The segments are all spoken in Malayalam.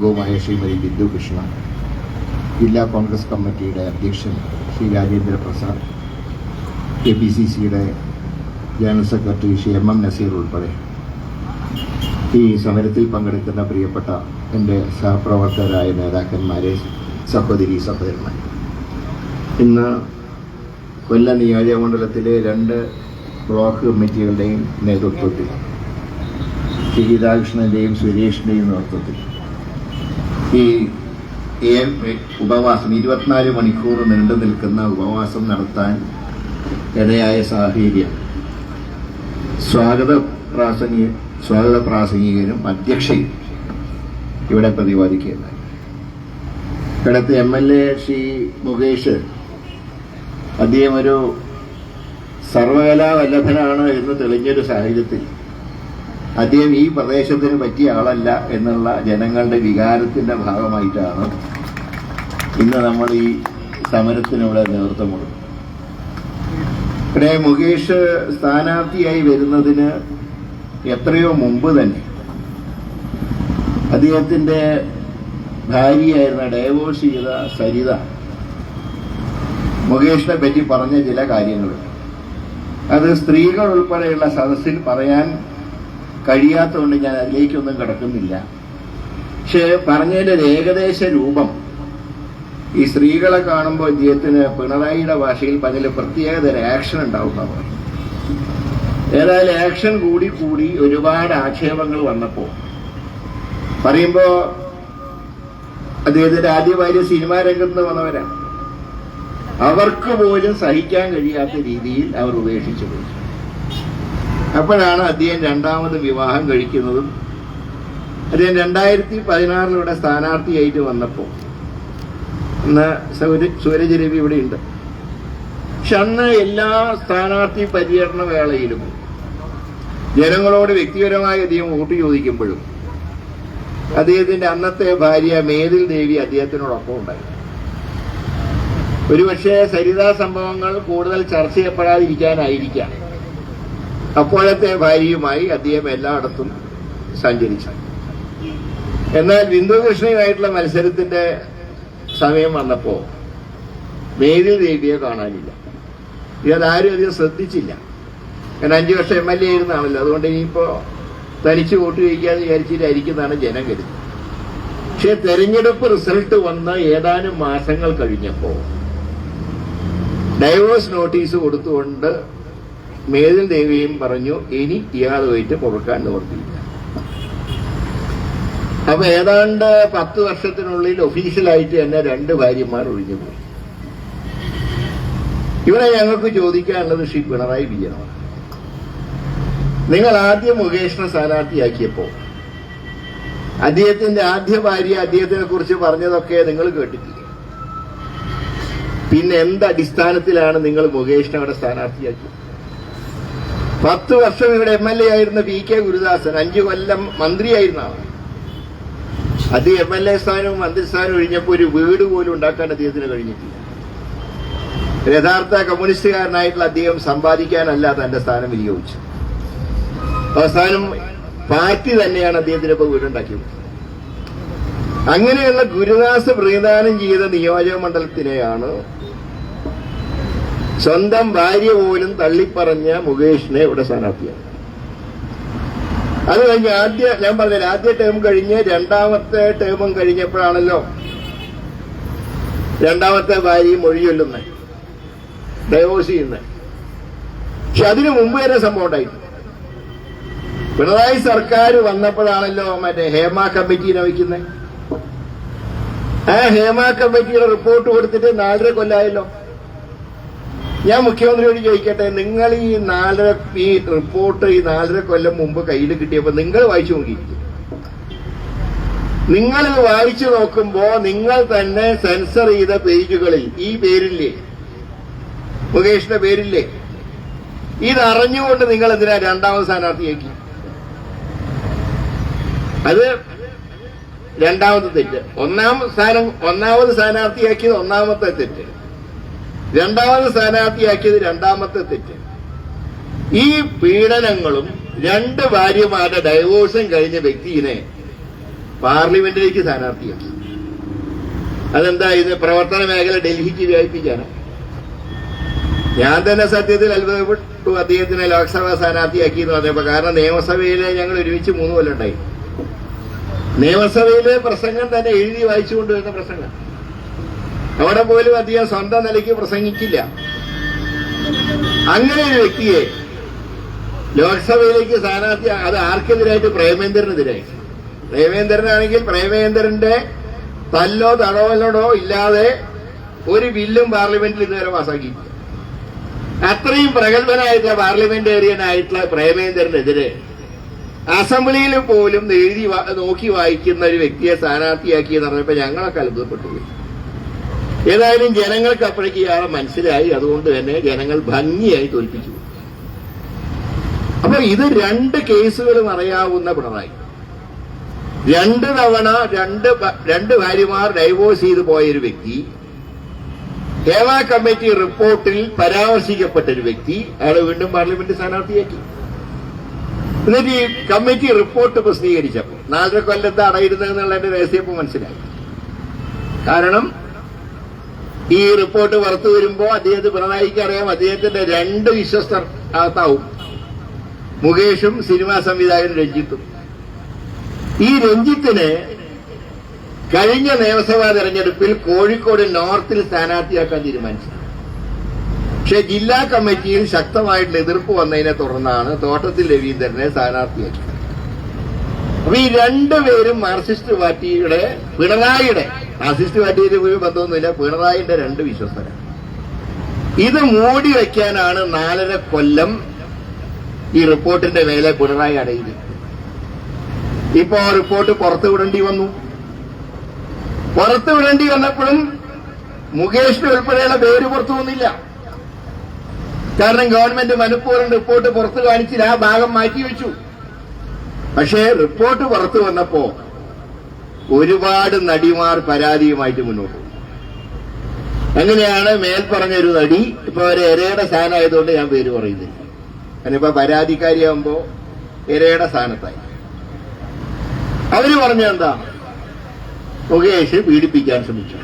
വുമായ ശ്രീമതി ബിന്ദു കൃഷ്ണ ജില്ലാ കോൺഗ്രസ് കമ്മിറ്റിയുടെ അധ്യക്ഷൻ Shri Rajendra Prasad K P C സിയുടെ general secretary Shri M M Nazeer ഉൾപ്പെടെ. ഈ സമരത്തിൽ പങ്കെടുക്കുന്ന പ്രിയപ്പെട്ട എന്റെ സഹപ്രവർത്തകരായ നേതാക്കന്മാരെ സഹോദരി സഹോദരന്മാർ ഇന്ന് കൊല്ലം നിയോജകമണ്ഡലത്തിലെ രണ്ട് ബ്ലോക്ക് കമ്മിറ്റികളുടെയും നേതൃത്വത്തിൽ ശ്രീ ഗീതാകൃഷ്ണന്റെയും സുരേഷിന്റെയും നേതൃത്വത്തിൽ ഈ ഉപവാസം ഇരുപത്തിനാല് മണിക്കൂർ നീണ്ടു നിൽക്കുന്ന ഉപവാസം നടത്താൻ ഇടയായ സാഹചര്യം. സ്വാഗത പ്രാസംഗിക സ്വാഗത പ്രാസംഗികനും അധ്യക്ഷയും ഇവിടെ പ്രതിപാദിക്കുകയുണ്ടായി. ഇവിടുത്തെ M L A Shri Mukesh അദ്ദേഹം ഒരു സർവകലാ വല്ലഭനാണ് എന്ന് തെളിഞ്ഞൊരു സാഹചര്യത്തിൽ അദ്ദേഹം ഈ പ്രദേശത്തിന് പറ്റിയ ആളല്ല എന്നുള്ള ജനങ്ങളുടെ വികാരത്തിന്റെ ഭാഗമായിട്ടാണ് ഇന്ന് നമ്മൾ ഈ സമരത്തിനിവിടെ നേതൃത്വം കൊടുക്കുന്നത്. ഇവിടെ മുകേഷ് സ്ഥാനാർത്ഥിയായി വരുന്നതിന് എത്രയോ മുമ്പ് തന്നെ അദ്ദേഹത്തിന്റെ ഭാര്യയായിരുന്ന ഡൈവോഴ്സ് ചെയ്ത സരിത മുകേഷിനെ പറ്റി പറഞ്ഞ ചില കാര്യങ്ങളുണ്ട്. അത് സ്ത്രീകൾ ഉൾപ്പെടെയുള്ള സദസ്സിൽ പറയാൻ കഴിയാത്തതുകൊണ്ട് ഞാൻ അതിലേക്കൊന്നും കിടക്കുന്നില്ല. പക്ഷെ പറഞ്ഞതിന്റെ ഒരു ഏകദേശ രൂപം ഈ സ്ത്രീകളെ കാണുമ്പോൾ ഇദ്ദേഹത്തിന് പിണറായിയുടെ ഭാഷയിൽ പറഞ്ഞതിൽ പ്രത്യേകതര ആക്ഷൻ ഉണ്ടാവും ഏതായാലും ആക്ഷൻ കൂടി കൂടി ഒരുപാട് ആക്ഷേപങ്ങൾ വന്നപ്പോൾ പറയുമ്പോ അദ്ദേഹത്തിന്റെ ആദ്യ ഭാര്യ സിനിമാ രംഗത്ത് വന്നവരാണ്. അവർക്ക് പോലും സഹിക്കാൻ കഴിയാത്ത രീതിയിൽ അവർ ഉപേക്ഷിച്ചു പോയി. അപ്പോഴാണ് അദ്ദേഹം രണ്ടാമത് വിവാഹം കഴിക്കുന്നതും അദ്ദേഹം രണ്ടായിരത്തി പതിനാറിലൂടെ സ്ഥാനാർത്ഥിയായിട്ട് വന്നപ്പോൾ. അന്ന് സൂരജ് രവി ഇവിടെ ഉണ്ട് പക്ഷെ അന്ന് എല്ലാ സ്ഥാനാർത്ഥി പര്യടന വേളയിലും ജനങ്ങളോട് വ്യക്തിപരമായി അദ്ദേഹം വോട്ട് ചോദിക്കുമ്പോഴും അദ്ദേഹത്തിന്റെ അന്നത്തെ ഭാര്യ മേതിൽ ദേവി അദ്ദേഹത്തിനോടൊപ്പം ഉണ്ടായി. ഒരുപക്ഷെ സരിതാ സംഭവങ്ങൾ കൂടുതൽ ചർച്ച ചെയ്യപ്പെടാതിരിക്കാനായിരിക്കാം. അപ്പോഴത്തെ ഭാര്യയുമായി അദ്ദേഹം എല്ലായിടത്തും സഞ്ചരിച്ചു. എന്നാൽ ബിന്ദുകൃഷ്ണയുമായിട്ടുള്ള മത്സരത്തിന്റെ സമയം വന്നപ്പോ മേരിൽ ദേവിയെ കാണാനില്ല. ഇതാരും അധികം ശ്രദ്ധിച്ചില്ല. കാരണം അഞ്ചു വർഷം എം എൽ എ ആയിരുന്നാണല്ലോ. അതുകൊണ്ട് ഇനിയിപ്പോ തനിച്ച് വോട്ട് ചോദിക്കാന്ന് വിചാരിച്ചിട്ടായിരിക്കുന്നതാണ് ജനം കരുതുന്നത്. പക്ഷെ തെരഞ്ഞെടുപ്പ് റിസൾട്ട് വന്ന ഏതാനും മാസങ്ങൾ കഴിഞ്ഞപ്പോ ഡൈവേഴ്സ് നോട്ടീസ് കൊടുത്തുകൊണ്ട് മേതിൽ ദേവിയും പറഞ്ഞു ഇനി ഇയാളുമായിട്ട് കൊടുക്കാൻ നിവർത്തിയില്ല. അപ്പൊ ഏതാണ്ട് പത്ത് വർഷത്തിനുള്ളിൽ ഒഫീഷ്യലായിട്ട് തന്നെ രണ്ട് ഭാര്യമാർ ഒഴിഞ്ഞു പോയി. ഇവിടെ ഞങ്ങൾക്ക് ചോദിക്കാനുള്ളത് ശ്രീ പിണറായി വിജയനാണ്. നിങ്ങൾ ആദ്യം മുകേഷിനെ സ്ഥാനാർത്ഥിയാക്കിയപ്പോ അദ്ദേഹത്തിന്റെ ആദ്യ ഭാര്യ അദ്ദേഹത്തിനെ കുറിച്ച് പറഞ്ഞതൊക്കെ നിങ്ങൾ കേട്ടിട്ടില്ലേ? പിന്നെ എന്ത് അടിസ്ഥാനത്തിലാണ് നിങ്ങൾ മുകേഷിനെ അവിടെ സ്ഥാനാർത്ഥിയാക്കിയത്? പത്ത് വർഷം ഇവിടെ എം എൽ എ ആയിരുന്ന പി കെ ഗുരുദാസൻ അഞ്ചു കൊല്ലം മന്ത്രിയായിരുന്ന ആളാണ്. അത് എം എൽ എ സ്ഥാനവും മന്ത്രിസ്ഥാനവും ഒഴിഞ്ഞപ്പോൾ ഒരു വീട് പോലും ഉണ്ടാക്കാൻ അദ്ദേഹത്തിന് കഴിഞ്ഞിട്ടില്ല. യഥാർത്ഥ കമ്മ്യൂണിസ്റ്റുകാരനായിട്ടുള്ള അദ്ദേഹം സമ്പാദിക്കാനല്ല തന്റെ സ്ഥാനം വിനിയോഗിച്ചു. അവസാനം പാർട്ടി തന്നെയാണ് അദ്ദേഹത്തിന് ഇപ്പൊ വീടുണ്ടാക്കിയത്. അങ്ങനെയുള്ള ഗുരുദാസ് പ്രതിദാനം ചെയ്ത നിയോജക മണ്ഡലത്തിനെയാണ് സ്വന്തം ഭാര്യ പോലും തള്ളിപ്പറഞ്ഞ മുകേഷിനെ ഇവിടെ സ്ഥാനാർത്ഥിയാണ്. അത് കഴിഞ്ഞ് ആദ്യ ഞാൻ പറഞ്ഞില്ല ആദ്യ ടേം കഴിഞ്ഞ് രണ്ടാമത്തെ ടേമും കഴിഞ്ഞപ്പോഴാണല്ലോ രണ്ടാമത്തെ ഭാര്യയും മൊഴിയൊല്ലുന്നത് ഡൈവോഴ്സ് ചെയ്യുന്നത് പക്ഷെ അതിനു മുമ്പ് വരെ സംഭവം ഉണ്ടായിട്ടുണ്ട് പിണറായി സർക്കാർ വന്നപ്പോഴാണല്ലോ മറ്റേ ഹേമ കമ്മിറ്റീനെ വയ്ക്കുന്നത് ആ ഹേമ കമ്മിറ്റിയുടെ റിപ്പോർട്ട് കൊടുത്തിട്ട് നാലര കൊല്ലായല്ലോ. ഞാൻ മുഖ്യമന്ത്രിയോട് ചോദിക്കട്ടെ നിങ്ങൾ ഈ നാലര ഈ റിപ്പോർട്ട് ഈ നാലര കൊല്ലം മുമ്പ് കയ്യിൽ കിട്ടിയപ്പോൾ നിങ്ങൾ വായിച്ചു നോക്കിയിരിക്കും. നിങ്ങളിത് വായിച്ചു നോക്കുമ്പോ നിങ്ങൾ തന്നെ സെൻസർ ചെയ്ത പേജുകളിൽ ഈ പേരില്ലേ? മുകേഷിന്റെ പേരില്ലേ? ഇത് അറിഞ്ഞുകൊണ്ട് നിങ്ങൾ എന്തിനാ രണ്ടാമത് സ്ഥാനാർത്ഥിയാക്കി അത് രണ്ടാമത്തെ തെറ്റ്. ഒന്നാം സ്ഥാനം ഒന്നാമത് സ്ഥാനാർത്ഥിയാക്കിയത് ഒന്നാമത്തെ തെറ്റ്. രണ്ടാമത് സ്ഥാനാർത്ഥിയാക്കിയത് രണ്ടാമത്തെ തെറ്റ്. ഈ പീഡനങ്ങളും രണ്ട് ഭാര്യമാരുടെ ഡൈവോഴ്സും കഴിഞ്ഞ വ്യക്തിയെ പാർലമെന്റിലേക്ക് സ്ഥാനാർത്ഥിയാക്കി. അതെന്താ? ഇത് പ്രവർത്തന മേഖല ഡൽഹിക്ക് വ്യാപിപ്പിക്കാനോ ഞാൻ തന്നെ സത്യത്തിൽ അത്ഭുതപ്പെട്ടു. അദ്ദേഹത്തിനെ ലോക്സഭാ സ്ഥാനാർത്ഥിയാക്കി എന്ന് പറഞ്ഞപ്പോ കാരണം നിയമസഭയിലെ ഞങ്ങൾ ഒരുമിച്ച് മൂന്ന് കൊല്ലം ഉണ്ടായി. നിയമസഭയിലെ പ്രസംഗം തന്നെ എഴുതി വായിച്ചുകൊണ്ട് വരുന്ന പ്രസംഗം. അവിടെ പോലും അദ്ദേഹം സ്വന്തം നിലയ്ക്ക് പ്രസംഗിക്കില്ല. അങ്ങനെ ഒരു വ്യക്തിയെ ലോക്സഭയിലേക്ക് സ്ഥാനാർത്ഥി അത് ആർക്കെതിരായിട്ട് പ്രേമേന്ദ്രനെതിരായി? പ്രേമേന്ദ്രനാണെങ്കിൽ പ്രേമേന്ദ്രന്റെ തല്ലോ തടവലോടോ ഇല്ലാതെ ഒരു ബില്ലും പാർലമെന്റിൽ ഇതുവരെ പാസ്സാക്കിയിട്ടില്ല അത്രയും പ്രഗത്ഭനായിട്ടുള്ള പാർലമെന്റേറിയൻ ആയിട്ടുള്ള പ്രേമേന്ദ്രനെതിരെ അസംബ്ലിയിൽ പോലും എഴുതി നോക്കി വായിക്കുന്ന ഒരു വ്യക്തിയെ സ്ഥാനാർത്ഥിയാക്കി എന്ന് പറഞ്ഞപ്പോ ഞങ്ങളൊക്കെ അത്ഭുതപ്പെട്ടു. ഏതായാലും ജനങ്ങൾക്ക് അപ്പോഴേക്ക് ഇയാളെ മനസ്സിലായി. അതുകൊണ്ട് തന്നെ ജനങ്ങൾ ഭംഗിയായി തോൽപ്പിച്ചു. അപ്പൊ ഇത് രണ്ട് കേസുകളും അറിയാവുന്ന പിണറായി. രണ്ട് തവണ രണ്ട് രണ്ട് ഭാര്യമാർ ഡൈവോഴ്സ് ചെയ്തു പോയൊരു വ്യക്തി കേരള കമ്മിറ്റി റിപ്പോർട്ടിൽ പരാമർശിക്കപ്പെട്ട ഒരു വ്യക്തി അയാളെ വീണ്ടും പാർലമെന്റ് സ്ഥാനാർത്ഥിയാക്കി. എന്നിട്ട് ഈ കമ്മിറ്റി റിപ്പോർട്ട് പ്രസിദ്ധീകരിച്ചപ്പോൾ നാലര കൊല്ലത്ത് അടയിരുന്നതെന്നുള്ളതിന്റെ രഹസ്യം മനസ്സിലായി. കാരണം ഈ റിപ്പോർട്ട് പുറത്തു വരുമ്പോ അദ്ദേഹത്തെ പിണറായിക്ക് അറിയാം. അദ്ദേഹത്തിന്റെ രണ്ട് വിശ്വസ്തർ അകത്താവും മുകേഷും സിനിമാ സംവിധായകൻ രഞ്ജിത്തും. ഈ രഞ്ജിത്തിന് കഴിഞ്ഞ നിയമസഭാ തെരഞ്ഞെടുപ്പിൽ കോഴിക്കോട് നോർത്തിൽ സ്ഥാനാർത്ഥിയാക്കാൻ തീരുമാനിച്ചു പക്ഷെ ജില്ലാ കമ്മിറ്റിയിൽ ശക്തമായിട്ടുള്ള എതിർപ്പ് വന്നതിനെ തുടർന്നാണ് തോട്ടത്തിൽ രവീന്ദ്രനെ സ്ഥാനാർത്ഥിയാക്കിയത്. അപ്പൊ ഈ രണ്ടുപേരും മാർക്സിസ്റ്റ് പാർട്ടിയുടെ പിണറായിയുടെ മാർക്സിസ്റ്റ് പാർട്ടിയിൽ ഒരു ബന്ധമൊന്നുമില്ല. പിണറായിന്റെ രണ്ട് വിശ്വസ്തര ഇത് മൂടി വയ്ക്കാനാണ് നാലര കൊല്ലം ഈ റിപ്പോർട്ടിന്റെ മേലെ പിണറായി അടയത് ഇപ്പോ റിപ്പോർട്ട് പുറത്തു വിടേണ്ടി വന്നു. പുറത്തു വിടേണ്ടി വന്നപ്പോഴും മുകേഷിന് ഉൾപ്പെടെയുള്ള പേര് പുറത്തു വന്നില്ല. കാരണം ഗവൺമെന്റ് മനഃപൂർവം റിപ്പോർട്ട് പുറത്തു കാണിച്ചില്ല. ആ ഭാഗം മാറ്റിവെച്ചു പക്ഷേ റിപ്പോർട്ട് പുറത്തു വന്നപ്പോ ഒരുപാട് നടിമാർ പരാതിയുമായിട്ട് മുന്നോട്ട് പോകും. അങ്ങനെയാണ് മേൽപ്പറഞ്ഞ ഒരു നടി ഇപ്പൊ ഒരു എരയുടെ സ്ഥാനമായതുകൊണ്ട് ഞാൻ പേര് പറയുന്നില്ല. ഞാനിപ്പോ പരാതിക്കാരിയാകുമ്പോ എരയുടെ സ്ഥാനത്തായി. അവർ പറഞ്ഞ എന്താ? മുകേഷ് പീഡിപ്പിക്കാൻ ശ്രമിച്ചു.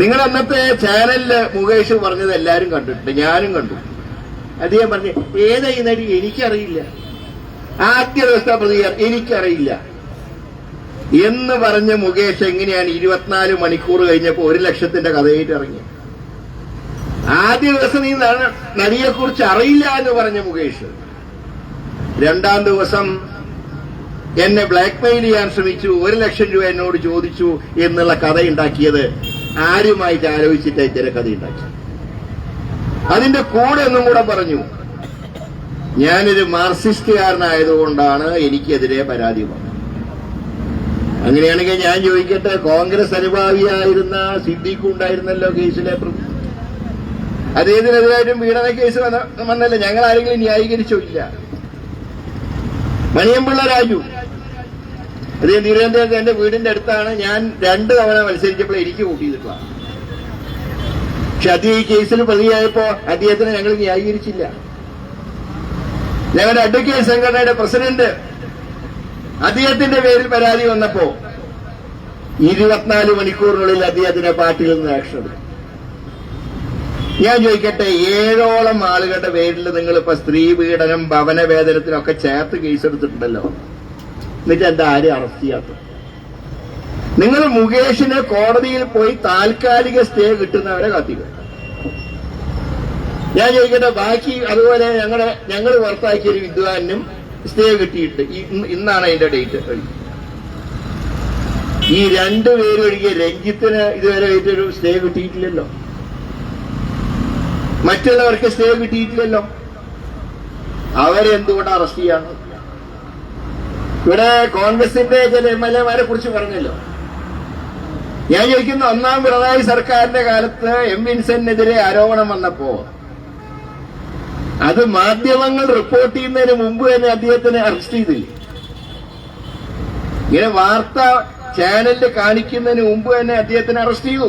നിങ്ങൾ അന്നത്തെ ചാനലിൽ മുകേഷ് പറഞ്ഞത് എല്ലാരും കണ്ടിട്ടുണ്ട് ഞാനും കണ്ടു. അദ്ദേഹം പറഞ്ഞു ഏതായി നടി? എനിക്കറിയില്ല. ആദ്യ ദിവസത്തെ പ്രതികരണം എനിക്കറിയില്ല. എന്ന് പറഞ്ഞ മുകേഷ് എങ്ങനെയാണ് ഇരുപത്തിനാല് മണിക്കൂർ കഴിഞ്ഞപ്പോ ഒരു ലക്ഷത്തിന്റെ കഥയായിട്ട് ഇറങ്ങി ആദ്യ ദിവസം നീ നടിയെ കുറിച്ച് അറിയില്ല എന്ന് പറഞ്ഞ മുകേഷ്. രണ്ടാം ദിവസം എന്നെ ബ്ലാക്ക്മെയിൽ ചെയ്യാൻ ശ്രമിച്ചു ഒരു ലക്ഷം രൂപ എന്നോട് ചോദിച്ചു എന്നുള്ള കഥ ഉണ്ടാക്കിയത് ആരുമായിട്ട് ആലോചിച്ചിട്ട് ഇത്തരം കഥ ഉണ്ടാക്കി അതിന്റെ കൂടെ ഒന്നും കൂടെ പറഞ്ഞു ഞാനൊരു മാർസിസ്റ്റുകാരനായതുകൊണ്ടാണ് എനിക്കെതിരെ പരാതി വന്നത്. അങ്ങനെയാണെങ്കിൽ ഞാൻ ചോദിക്കട്ടെ കോൺഗ്രസ് അനുഭാവിയായിരുന്ന സിദ്ദീഖ് ഉണ്ടായിരുന്നല്ലോ കേസിലെ അദ്ദേഹത്തിനെതിരായിട്ടും പീഡന കേസ് വന്ന വന്നല്ലോ? ഞങ്ങൾ ആരെങ്കിലും ന്യായീകരിച്ചോ? ഇല്ല. മണിയമ്പിള്ള രാജു. അദ്ദേഹം തിരുവനന്തപുരത്ത് എന്റെ വീടിന്റെ അടുത്താണ്. ഞാൻ രണ്ട് തവണ മത്സരിച്ചപ്പോൾ എനിക്ക് വോട്ട് ചെയ്തിട്ടുള്ള പക്ഷെ അദ്ദേഹം ഈ കേസിൽ പ്രതിയായപ്പോ അദ്ദേഹത്തിനെ ഞങ്ങൾ ന്യായീകരിച്ചില്ല. ഞങ്ങളുടെ അഡ്വക്കേറ്റ് സംഘടനയുടെ പ്രസിഡന്റ് അദ്ദേഹത്തിന്റെ പേരിൽ പരാതി വന്നപ്പോ ഇരുപത്തിനാല് മണിക്കൂറിനുള്ളിൽ അദ്ദേഹത്തിന്റെ പാർട്ടിയിൽ നിന്ന് ആക്ഷൻ എടുക്കും ഞാൻ ചോദിക്കട്ടെ ഏഴോളം ആളുകളുടെ പേരിൽ നിങ്ങൾ ഇപ്പൊ സ്ത്രീ പീഡനം ഭവന വേതനത്തിനൊക്കെ ചേർത്ത് കേസെടുത്തിട്ടുണ്ടല്ലോ എന്നിട്ട് എന്താ ആരും അറസ്റ്റ് ചെയ്യാത്തത്? നിങ്ങൾ മുകേഷിന് കോടതിയിൽ പോയി താൽക്കാലിക സ്റ്റേ കിട്ടുന്നവരെ കാത്തിക്കും. ഞാൻ ചോദിക്കട്ടെ ബാക്കി അതുപോലെ ഞങ്ങളുടെ ഞങ്ങൾ പുറത്താക്കിയ ഒരു വിദ്വാനും സ്റ്റേ കിട്ടിയിട്ട് ഇന്ന് ഇന്നാണ് അതിന്റെ ഡേറ്റ് ഈ രണ്ടുപേരും ഒഴികെ രഞ്ജിത്തിന് ഇതുവരെ ഒരു സ്റ്റേ കിട്ടിയിട്ടില്ലല്ലോ. മറ്റുള്ളവർക്ക് സ്റ്റേ കിട്ടിയിട്ടില്ലല്ലോ. അവരെന്തുകൊണ്ട് അറസ്റ്റ് ചെയ്യാണ് ഇവിടെ കോൺഗ്രസിന്റെ ചില എം എൽ എമാരെ കുറിച്ച് പറഞ്ഞല്ലോ. ഞാൻ ചോദിക്കുന്ന ഒന്നാം പിണറായി സർക്കാരിന്റെ കാലത്ത് എം വിൻസെന്റിനെതിരെ ആരോപണം വന്നപ്പോ അത് മാധ്യമങ്ങൾ റിപ്പോർട്ട് ചെയ്യുന്നതിന് മുമ്പ് തന്നെ അദ്ദേഹത്തിനെ അറസ്റ്റ് ചെയ്തില്ല ഇങ്ങനെ വാർത്ത ചാനലിൽ കാണിക്കുന്നതിന് മുമ്പ് തന്നെ അദ്ദേഹത്തിനെ അറസ്റ്റ് ചെയ്തു.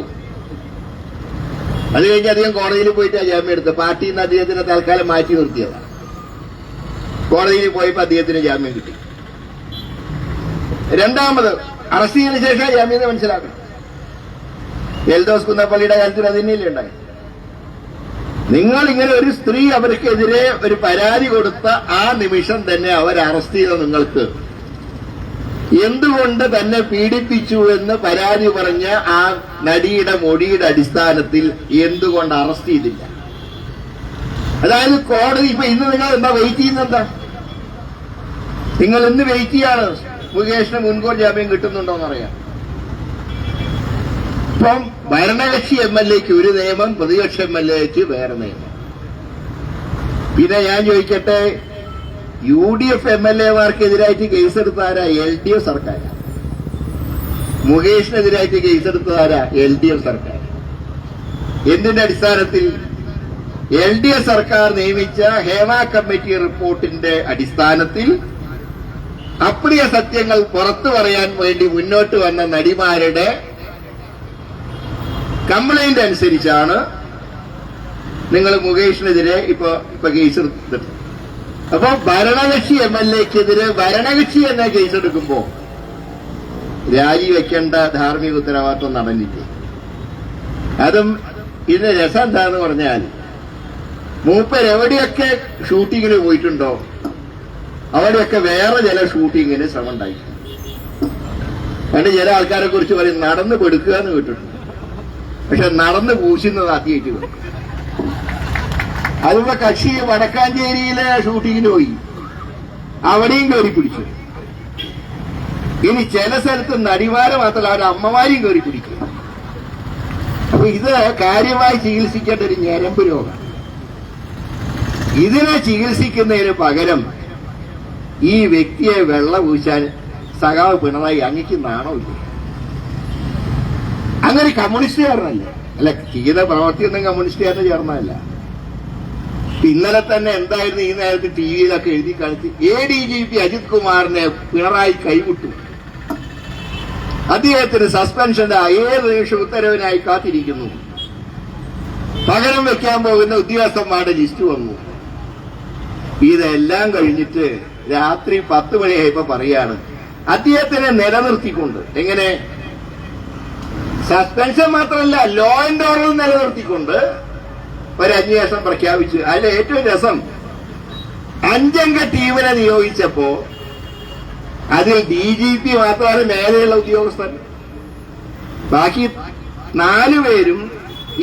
അത് കഴിഞ്ഞ് അദ്ദേഹം കോടതിയിൽ പോയിട്ട് ജാമ്യം എടുത്തു. പാർട്ടിയിൽ നിന്ന് അദ്ദേഹത്തിനെ തൽക്കാലം മാറ്റി നിർത്തിയതാണ് കോടതിയിൽ പോയപ്പോ അദ്ദേഹത്തിന് ജാമ്യം കിട്ടി. രണ്ടാമത് അറസ്റ്റ് ചെയ്തതിനു ശേഷം ജാമ്യം മനസ്സിലാക്കണം. എൽദോസ് കുന്നപ്പള്ളിയുടെ കാര്യത്തിൽ അത് ഉണ്ടായി നിങ്ങൾ ഇങ്ങനെ ഒരു സ്ത്രീ അവർക്കെതിരെ ഒരു പരാതി കൊടുത്ത ആ നിമിഷം തന്നെ അവർ അറസ്റ്റ് ചെയ്ത നിങ്ങൾക്ക്. എന്തുകൊണ്ട് തന്നെ പീഡിപ്പിച്ചു എന്ന് പരാതി പറഞ്ഞ ആ നടിയുടെ മൊഴിയുടെ അടിസ്ഥാനത്തിൽ എന്തുകൊണ്ട് അറസ്റ്റ് ചെയ്തില്ല? അതായത് കോടതി ഇപ്പൊ ഇന്ന് നിങ്ങൾ എന്താ വെയിറ്റ് ചെയ്യുന്നെന്താ നിങ്ങൾ ഇന്ന് വെയിറ്റ് ചെയ്യാണ്. മുകേഷിന് മുൻകൂർ ജാമ്യം കിട്ടുന്നുണ്ടോ എന്നറിയാം ഇപ്പം ഭരണകക്ഷി എം എൽ എക്ക് ഒരു നിയമം പ്രതിപക്ഷ എം എൽ എക്ക് വേറെ നിയമം. പിന്നെ ഞാൻ ചോദിക്കട്ടെ U D F M L എമാർക്കെതിരായിട്ട് കേസെടുത്താരാ എൽ ഡി എഫ് സർക്കാർ? മുകേഷിനെതിരായിട്ട് കേസെടുത്തതാരാ എൽ ഡി എഫ് സർക്കാർ? എന്തിന്റെ അടിസ്ഥാനത്തിൽ എൽ ഡി എഫ് സർക്കാർ നിയമിച്ച ഹേമ കമ്മിറ്റി റിപ്പോർട്ടിന്റെ അടിസ്ഥാനത്തിൽ അപ്രിയ സത്യങ്ങൾ പുറത്തു പറയാൻ വേണ്ടി മുന്നോട്ട് വന്ന നടിമാരുടെ കംപ്ലൈന്റ് അനുസരിച്ചാണ് നിങ്ങൾ മുകേഷിനെതിരെ ഇപ്പൊ ഇപ്പൊ കേസ് എടുത്തത്. അപ്പൊ ഭരണകക്ഷി എം എൽ എക്കെതിരെ ഭരണകക്ഷി എന്ന കേസ് എടുക്കുമ്പോ രാജിവെക്കേണ്ട ധാർമ്മിക ഉത്തരവാദിത്വം നടന്നില്ലേ? അതും ഇതിന്റെ രസം എന്താന്ന് പറഞ്ഞാൽ മൂപ്പർ എവിടെയൊക്കെ ഷൂട്ടിങ്ങിന് പോയിട്ടുണ്ടോ അവിടെയൊക്കെ വേറെ ചില ഷൂട്ടിങ്ങിന് ശ്രമം ഉണ്ടായിട്ടുണ്ട്. പണ്ട് ചില ആൾക്കാരെ കുറിച്ച് പറയും നടന്ന് പെടുക്കുക എന്ന് കേട്ടിട്ടുണ്ട്. പക്ഷെ നടന്ന് പൂശുന്നത് ആദ്യമായിട്ട് പോയി അതിവിടെ കക്ഷി വടക്കാഞ്ചേരിയിലെ ഷൂട്ടിങ്ങിന് പോയി. അവിടെയും കയറി പിടിച്ചു. ഇനി ചില സ്ഥലത്ത് നടിമാരെ മാത്രമല്ല അവരുടെ അമ്മമാരെയും കയറി പിടിക്കും അപ്പൊ ഇത് കാര്യമായി ചികിത്സിക്കേണ്ട ഒരു ഞരമ്പ് രോഗം. ഇതിനെ ചികിത്സിക്കുന്നതിന് പകരം ഈ വ്യക്തിയെ വെള്ളം ഊശാൻ സഖാവ് പിണറായി അങ്ങക്ക് നാണമില്ല? അങ്ങനെ കമ്മ്യൂണിസ്റ്റുകാരനല്ലേ? അല്ല ചെയ്ത പ്രവർത്തിയൊന്നും കമ്മ്യൂണിസ്റ്റുകാരന് ചേർന്നതല്ല. ഇന്നലെ തന്നെ എന്തായിരുന്നു ഈ നേരത്തെ ടി വിയിലൊക്കെ എഴുതി കാണിച്ച് A D G P Ajith കുമാറിനെ പിണറായി കൈവിട്ടു. അദ്ദേഹത്തിന് സസ്പെൻഷന്റെ ഏഴ് നിമിഷം ഉത്തരവിനായി കാത്തിരിക്കുന്നു. പകരം വെക്കാൻ പോകുന്ന ഉദ്യോഗസ്ഥന്മാരുടെ ലിസ്റ്റ് വന്നു. ഇതെല്ലാം കഴിഞ്ഞിട്ട് രാത്രി പത്ത് മണിയായപ്പോ പറയാണ് അദ്ദേഹത്തിനെ നിലനിർത്തിക്കൊണ്ട്. എങ്ങനെ? സസ്പെൻഷൻ മാത്രമല്ല ലോ ആൻഡ് ഓർഡർ നിലനിർത്തിക്കൊണ്ട് ഒരു അന്വേഷണം പ്രഖ്യാപിച്ചു. അതിലെ ഏറ്റവും രസം അഞ്ചംഗ ടീമിനെ നിയോഗിച്ചപ്പോ അതിൽ ഡി ജി പി മാത്രമാണ് മേലെയുള്ള ഉദ്യോഗസ്ഥൻ. ബാക്കി നാലുപേരും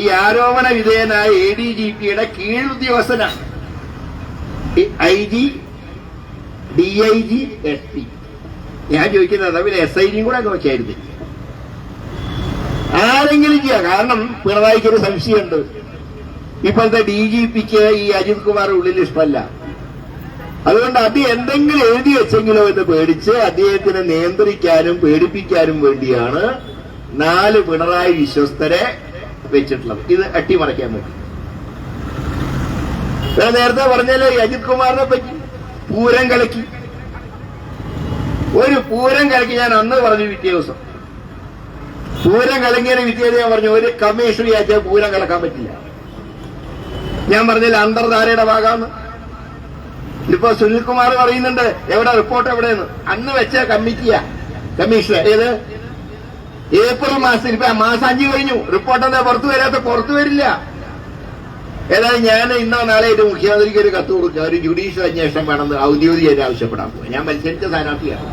ഈ ആരോപണ വിധേയനായ എ ഡി ജി പിയുടെ കീഴുദ്യോഗസ്ഥനാണ്. I G D I G S P ഞാൻ ചോദിക്കുന്നത് പിന്നെ എസ് ഐ ജിയും കൂടെ നോക്കിയായിരുന്നില്ല ആരെങ്കിലും ചെയ്യാം. കാരണം പിണറായിക്ക് ഒരു സംശയമുണ്ട്. ഇപ്പോഴത്തെ ഡി ജി പിക്ക് ഈ അജിത് കുമാർ ഉള്ളിൽ ഇഷ്ടമല്ല. അതുകൊണ്ട് അത് എന്തെങ്കിലും എഴുതി വെച്ചെങ്കിലോ എന്ന് പേടിച്ച് അദ്ദേഹത്തിനെ നിയന്ത്രിക്കാനും പേടിപ്പിക്കാനും വേണ്ടിയാണ് നാല് പിണറായി വിശ്വസ്തരെ വെച്ചിട്ടുള്ളത്. ഇത് അട്ടിമറിക്കാൻ പറ്റും ഞാൻ നേരത്തെ പറഞ്ഞല്ലോ അജിത് കുമാറിനെ പറ്റി. പൂരം കലക്കി ഒരു പൂരം കലക്കി ഞാൻ അന്ന് പറഞ്ഞു പിറ്റേ ദിവസം. പൂരം കലങ്ങിയതിന് ഞാൻ പറഞ്ഞു ഒരു കമ്മീഷൻ വിചാരിച്ചാൽ പൂരം കളക്കാൻ പറ്റില്ല. ഞാൻ പറഞ്ഞില്ല അന്തർധാരയുടെ ഭാഗമാണ്. ഇപ്പൊ സുനിൽകുമാർ പറയുന്നുണ്ട് എവിടെ റിപ്പോർട്ട് എവിടെയെന്ന്? അന്ന് വെച്ച കമ്മിറ്റിയാ കമ്മീഷണർ ഏത്? ഏപ്രിൽ മാസത്തിൽ ഇപ്പൊ മാസം അഞ്ച് കഴിഞ്ഞു. റിപ്പോർട്ട് എന്താ പുറത്തു വരാത്ത പുറത്തു വരില്ല. ഏതായാലും ഞാൻ ഇന്നോ നാളെ ഒരു മുഖ്യമന്ത്രിക്ക് ഒരു കത്ത് കൊടുക്കുക ഒരു ജുഡീഷ്യൽ അന്വേഷണം വേണമെന്ന് ഔദ്യോഗികമായിട്ട് ആവശ്യപ്പെടാൻ പോകും ഞാൻ മത്സരിച്ച സ്ഥാനാർത്ഥിയാണ്.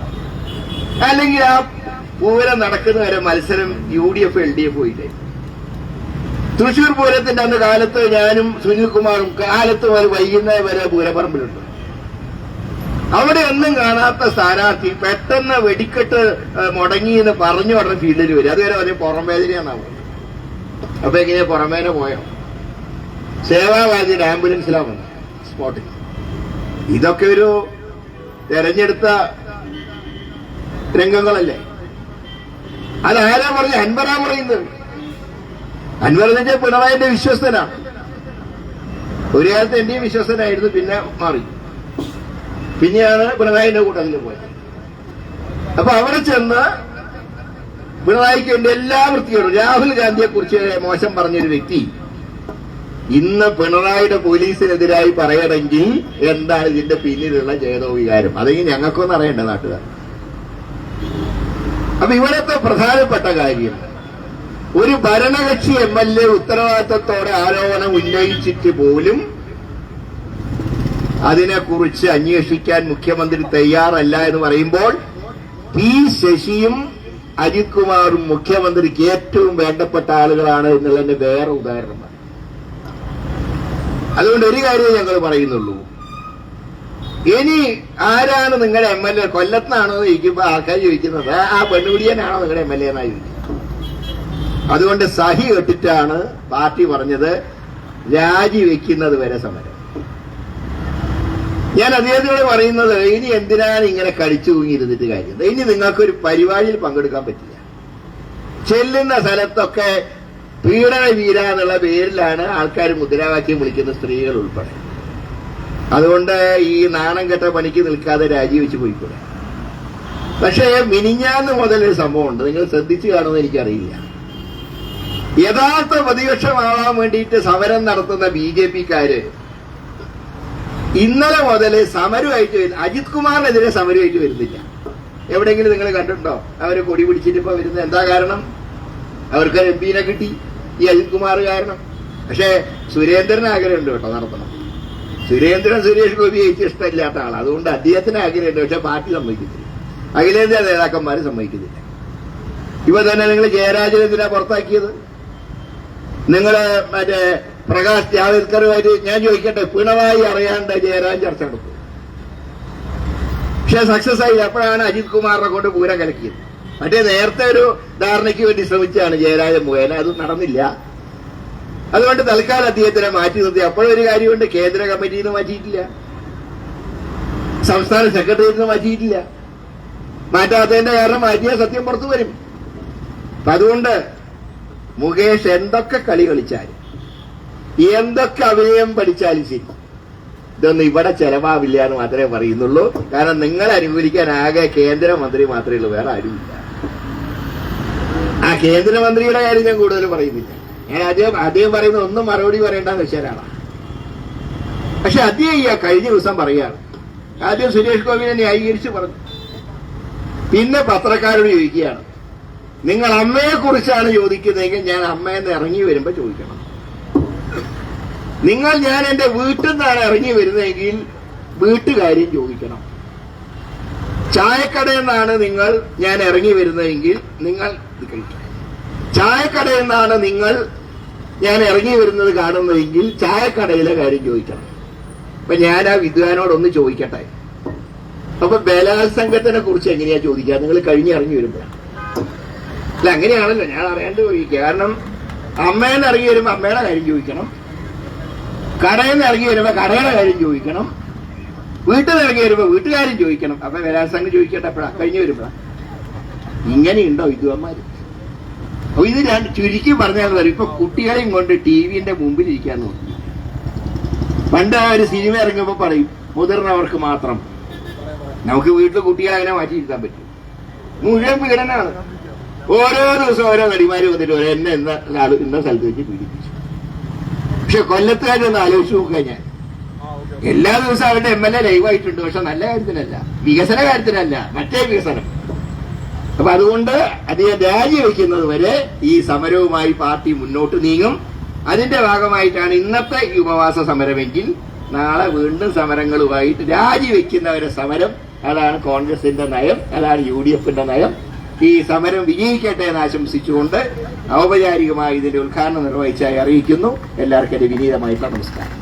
അല്ലെങ്കിൽ ആ പൂരം നടക്കുന്ന വരെ മത്സരം U D F L D F പോയില്ലേ? തൃശൂർ പൂരത്തിന്റെ അന്ന് കാലത്ത് ഞാനും സുനിൽകുമാറും കാലത്ത് വരെ വൈകുന്നേരം വരെ പൂരപ്പറമ്പിലുണ്ട്. അവിടെ ഒന്നും കാണാത്ത സ്ഥാനാർത്ഥി പെട്ടെന്ന് വെടിക്കെട്ട് മുടങ്ങി എന്ന് പറഞ്ഞു ഉടനെ ഫീൽഡിൽ വരും. അതുവരെ അവരെ പുറം വേദനയാണാവും അപ്പൊ എങ്ങനെയാ പുറമേനെ പോയോ? സേവാവാദിയുടെ ആംബുലൻസിലാ വന്നത് സ്പോട്ടിൽ. ഇതൊക്കെ ഒരു തെരഞ്ഞെടുത്ത രംഗങ്ങളല്ലേ? അതാരാ പറഞ്ഞ? അൻവറാ പറയുന്നത്. അൻവർ എന്ന് പിണറായിന്റെ വിശ്വസ്തനാണ് ഒരു കാലത്ത് എന്റെയും വിശ്വസ്തനായിരുന്നു പിന്നെ മാറി. പിന്നെയാണ് പിണറായിന്റെ കൂട്ടത്തിൽ പോയത്. അപ്പൊ അവിടെ ചെന്ന് പിണറായിക്ക് വേണ്ടി എല്ലാ വൃത്തിയോടും രാഹുൽ ഗാന്ധിയെ കുറിച്ച് മോശം പറഞ്ഞൊരു വ്യക്തി ഇന്ന് പിണറായിയുടെ പോലീസിനെതിരായി പറയണമെങ്കിൽ എന്താണ് ഇതിന്റെ പിന്നിലുള്ള ജയതോ വികാരം അതെങ്കിൽ ഞങ്ങൾക്കൊന്നും അറിയണ്ട നാട്ടുകാർ. അപ്പൊ ഇവിടത്തെ പ്രധാനപ്പെട്ട കാര്യം ഒരു ഭരണകക്ഷി എം എൽ എ ഉത്തരവാദിത്തത്തോടെ ആരോപണം ഉന്നയിച്ചിട്ട് പോലും അതിനെക്കുറിച്ച് അന്വേഷിക്കാൻ മുഖ്യമന്ത്രി തയ്യാറല്ല എന്ന് പറയുമ്പോൾ പി ശശിയും അജിത്കുമാറും മുഖ്യമന്ത്രിക്ക് ഏറ്റവും വേണ്ടപ്പെട്ട ആളുകളാണ് എന്നുള്ളതിന്റെ വേറെ ഉദാഹരണമാണ് അതുകൊണ്ട് ഒരു കാര്യം ഞങ്ങൾ പറയുന്നുള്ളൂ. ഇനി ആരാണ് നിങ്ങളുടെ എം എൽ എ? കൊല്ലത്താണോ എന്ന് ചോദിക്കുമ്പോൾ ആൾക്കാർ ചോദിക്കുന്നത് "ആ, പെണ്ണുകുടിയനാണോ നിങ്ങളുടെ എം എൽ എ എന്നാണ് ചോദിക്കുന്നത്. അതുകൊണ്ട് സഹി കെട്ടിട്ടാണ് പാർട്ടി പറഞ്ഞത് രാജിവെക്കുന്നത് വരെ സമരം. ഞാൻ അദ്ദേഹത്തോട് പറയുന്നത് ഇനി എന്തിനാണ് ഇങ്ങനെ കടിച്ചു തൂങ്ങിയിരുന്നിട്ട് കാര്യം ഇനി നിങ്ങൾക്കൊരു പരിപാടിയിൽ പങ്കെടുക്കാൻ പറ്റില്ല. ചെല്ലുന്ന സ്ഥലത്തൊക്കെ പീഡന വീര എന്നുള്ള പേരിലാണ് ആൾക്കാർ മുദ്രാവാക്യം വിളിക്കുന്ന സ്ത്രീകൾ ഉൾപ്പെടെ. അതുകൊണ്ട് ഈ നാണം കെട്ട പണിക്ക് നിൽക്കാതെ രാജിവെച്ച് പോയിക്കൂടെ? പക്ഷേ മിനിഞ്ഞാന്ന് മുതൽ ഒരു സംഭവമുണ്ട്. നിങ്ങൾ ശ്രദ്ധിച്ചു കാണുമെന്ന് എനിക്കറിയില്ല. യഥാർത്ഥ പ്രതിപക്ഷമാവാൻ വേണ്ടിയിട്ട് സമരം നടത്തുന്ന ബി ജെ പിക്കാര് ഇന്നലെ മുതൽ സമരമായിട്ട് വരുന്ന അജിത് കുമാറിനെതിരെ സമരമായിട്ട് വരുന്നില്ല. എവിടെയെങ്കിലും നിങ്ങൾ കണ്ടിട്ടുണ്ടോ? അവരെ കൊടി പിടിച്ചിട്ട് ഇപ്പൊ വരുന്നത് എന്താ കാരണം? അവർക്ക് എം പിനെ കിട്ടി. ഈ അജിത് കുമാർ കാരണം. പക്ഷേ സുരേന്ദ്രൻ ആഗ്രഹമുണ്ട് കേട്ടോ നടത്തണം. സുരേന്ദ്രൻ സുരേഷ് ഗോപി എനിക്ക് ഇഷ്ടമില്ലാത്ത ആളാണ് അതുകൊണ്ട് അദ്ദേഹത്തിന് ആഗ്രഹമുണ്ട് പക്ഷെ പാർട്ടി സമ്മതിക്കത്തില്ല. അഖിലേന്ത്യാ നേതാക്കന്മാർ സമ്മതിക്കുന്നില്ല ഇപ്പൊ തന്നെ നിങ്ങൾ ജയരാജനെ എന്തിനാ പുറത്താക്കിയത്? നിങ്ങൾ മറ്റേ പ്രകാശ് ജാവേദ്കറുമായിട്ട് ഞാൻ ചോദിക്കട്ടെ പിണറായി അറിയാണ്ട് ജയരാജ് ചർച്ച നടത്തും. പക്ഷെ സക്സസ് ആയി അപ്പോഴാണ് അജിത് കുമാറിനെ കൊണ്ട് പൂരം കലക്കിയത്. മറ്റേ നേരത്തെ ഒരു ധാരണയ്ക്ക് വേണ്ടി ശ്രമിച്ചാണ് ജയരാജൻ പോയാലും അത് നടന്നില്ല. അതുകൊണ്ട് തൽക്കാലം അദ്ദേഹത്തിനെ മാറ്റി നിർത്തി. അപ്പോഴൊരു കാര്യമുണ്ട് കേന്ദ്ര കമ്മിറ്റിയിൽ നിന്ന് മാറ്റിയിട്ടില്ല. സംസ്ഥാന സെക്രട്ടറിയിൽ നിന്ന് മാറ്റിയിട്ടില്ല. മാറ്റാത്തതിന്റെ കാരണം മാറ്റിയാൽ സത്യം പുറത്തു വരും. അപ്പൊ അതുകൊണ്ട് മുകേഷ് എന്തൊക്കെ കളി കളിച്ചാലും എന്തൊക്കെ അഭിനയം പഠിച്ചാലും ശരി ഇതൊന്നും ഇവിടെ ചെലവാവില്ല എന്ന് മാത്രമേ പറയുന്നുള്ളൂ. കാരണം നിങ്ങൾ അനുകൂലിക്കാൻ ആകെ കേന്ദ്രമന്ത്രി മാത്രമേ ഉള്ളൂ വേറെ ആരുമില്ല. ആ കേന്ദ്രമന്ത്രിയുടെ കാര്യം ഞാൻ കൂടുതൽ പറയുന്നില്ല. ഞാൻ അദ്ദേഹം അദ്ദേഹം പറയുന്ന ഒന്നും മറുപടി പറയേണ്ടെന്ന് വെച്ചാലാണ് പക്ഷെ അദ്ദേഹം ഈ കഴിഞ്ഞ ദിവസം പറയാണ് ആദ്യം സുരേഷ് ഗോപിനെ ന്യായീകരിച്ച് പറഞ്ഞു. പിന്നെ പത്രക്കാരോട് ചോദിക്കുകയാണ്. നിങ്ങൾ അമ്മയെ കുറിച്ചാണ് ചോദിക്കുന്നതെങ്കിൽ ഞാൻ അമ്മയെന്ന് ഇറങ്ങി വരുമ്പോ ചോദിക്കണം. നിങ്ങൾ ഞാൻ എന്റെ വീട്ടിൽ നിന്നാണ് ഇറങ്ങി വരുന്നതെങ്കിൽ വീട്ടുകാര്യം ചോദിക്കണം. ചായക്കടയിൽ നിന്നാണ് നിങ്ങൾ ഞാൻ ഇറങ്ങി വരുന്നതെങ്കിൽ നിങ്ങൾ ഇത് കഴിക്കണം. ചായക്കടയിൽ നിന്നാണ് നിങ്ങൾ ഞാൻ ഇറങ്ങി വരുന്നത് കാണുന്നതെങ്കിൽ ചായക്കടയിലെ കാര്യം ചോദിക്കണം. അപ്പൊ ഞാൻ ആ വിദ്വാനോടൊന്ന് ചോദിക്കട്ടെ. അപ്പൊ ബലാത്സംഗത്തിനെ കുറിച്ച് എങ്ങനെയാ ചോദിക്കുക? നിങ്ങൾ കഴിഞ്ഞ് ഇറങ്ങി വരുമ്പോഴാണ് അല്ല അങ്ങനെയാണല്ലോ. ഞാൻ അറിയാണ്ട് ചോദിക്കുക. കാരണം അമ്മേന്ന് ഇറങ്ങി വരുമ്പോ അമ്മയുടെ കാര്യം ചോദിക്കണം. കടയിൽ നിന്ന് ഇറങ്ങി വരുമ്പോ കടയുടെ കാര്യം ചോദിക്കണം. വീട്ടിൽ നിന്ന് ഇറങ്ങി വരുമ്പോ വീട്ടുകാരും ചോദിക്കണം. അപ്പൊ ബലാത്സംഗം ചോദിക്കട്ടെ എപ്പോഴാ കഴിഞ്ഞു വരുമ്പോഴാ. ഇങ്ങനെയുണ്ടോ വിദ്വാന്മാര്? അപ്പൊ ഇത് ഞാൻ ചുരുക്കി പറഞ്ഞാൽ പറയും. ഇപ്പൊ കുട്ടികളെയും കൊണ്ട് ടി വിന്റെ മുമ്പിൽ ഇരിക്കാൻ നോക്കി. പണ്ട് ഒരു സിനിമ ഇറങ്ങുമ്പോ പറയും മുതിർന്നവർക്ക് മാത്രം. നമുക്ക് വീട്ടിൽ കുട്ടികളെ അങ്ങനെ മാറ്റിയിരുത്താൻ പറ്റും. മുഴുവൻ പീഡനാണ് ഓരോ ദിവസം ഓരോ നടിമാര് വന്നിട്ട് ഓരോ എന്നെ എന്ന ഇന്ന സ്ഥലത്ത് വെച്ച് പീഡിപ്പിച്ചു? പക്ഷെ കൊല്ലത്തുകാരൊന്ന് ആലോചിച്ച് നോക്കുക ഞാൻ. എല്ലാ ദിവസവും അവരുടെ എം എൽ എ ലൈവായിട്ടുണ്ട്. പക്ഷെ നല്ല കാര്യത്തിനല്ല. വികസന കാര്യത്തിനല്ല. മറ്റേ വികസനം. അപ്പൊ അതുകൊണ്ട് അദ്ദേഹം രാജിവെക്കുന്നത് വരെ ഈ സമരവുമായി പാർട്ടി മുന്നോട്ട് നീങ്ങും. അതിന്റെ ഭാഗമായിട്ടാണ് ഇന്നത്തെ ഈ ഉപവാസ സമരമെങ്കിൽ നാളെ വീണ്ടും സമരങ്ങളുമായിട്ട് രാജിവെക്കുന്നവരെ സമരം. അതാണ് കോൺഗ്രസിന്റെ നയം അതാണ് യു ഡി എഫിന്റെ നയം. ഈ സമരം വിജയിക്കട്ടെ എന്ന് ആശംസിച്ചുകൊണ്ട് ഔപചാരികമായി ഇതിന്റെ ഉദ്ഘാടനം നിർവഹിച്ചായി അറിയിക്കുന്നു. എല്ലാവർക്കും എന്റെ വിനീതമായിട്ടുള്ള നമസ്കാരം.